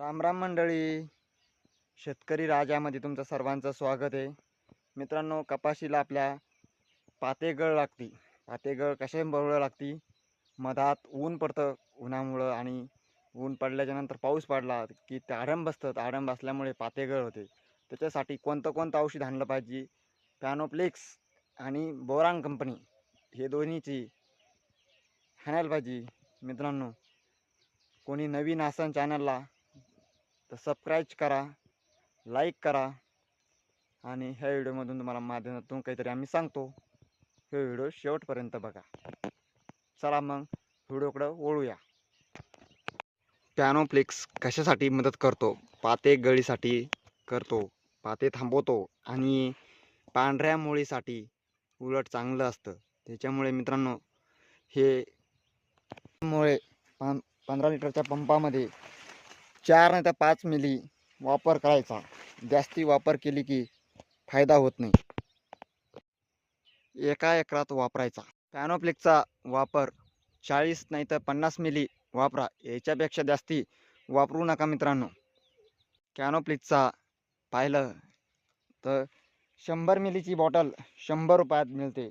राम राम मंडळी. शेतकरी राजामध्ये तुमचं सर्वांचं स्वागत आहे. मित्रांनो कपाशीला आपल्या पातेगळ लागती. पातेगळ कशा बरोबर लागती? मधात ऊन पडतं उन्हामुळं आणि ऊन पडल्याच्यानंतर पाऊस पडला की ते आडम बसतं आडम असल्यामुळे पातेगळ होते. त्याच्यासाठी कोणतं कोणतं औषध आणलं पाहिजे? पॅनोप्लेक्स आणि बोरांग कंपनी. हे दोन्हीची हाणायला पाहिजे. मित्रांनो कोणी नवीन असन चॅनलला तर सबस्क्राईब करा लाईक करा आणि ह्या व्हिडिओमधून तुम्हाला माध्यमातून काहीतरी आम्ही सांगतो. हे व्हिडिओ शेवटपर्यंत बघा. चला मग व्हिडिओकडं ओळूया पॅनोफ्लिक्स कशासाठी मदत करतो? पाते गळीसाठी करतो पाते थांबवतो आणि पांढऱ्या मुळीसाठी उलट चांगलं असतं. त्याच्यामुळे मित्रांनो हे मुळे पं पंधरा लिटरच्या पंपामध्ये चार नाही तर पाच मिली वापर करायचा. जास्ती वापर केली की फायदा होत नाही. एका एकरात वापरायचा. पॅनोप्लिकचा वापर चाळीस नाही तर पन्नास मिली वापरा. याच्यापेक्षा जास्ती वापरू नका मित्रांनो. कॅनोप्लिकचा पाहिलं तर शंभर मिलीची बॉटल शंभर रुपयात मिळते.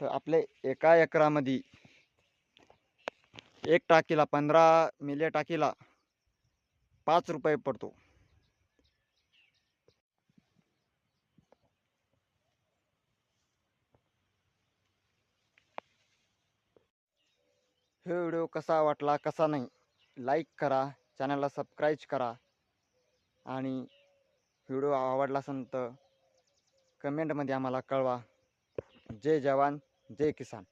तर आपले एका एकरामध्ये एक टाकीला पंधरा मिली टाकीला पाच रुपये पडतो. हे व्हिडिओ कसा वाटला कसा नाही लाईक करा चॅनलला सबस्क्राईब करा आणि व्हिडिओ आवडला असेल तर कमेंटमध्ये आम्हाला कळवा. जय जवान जय किसान.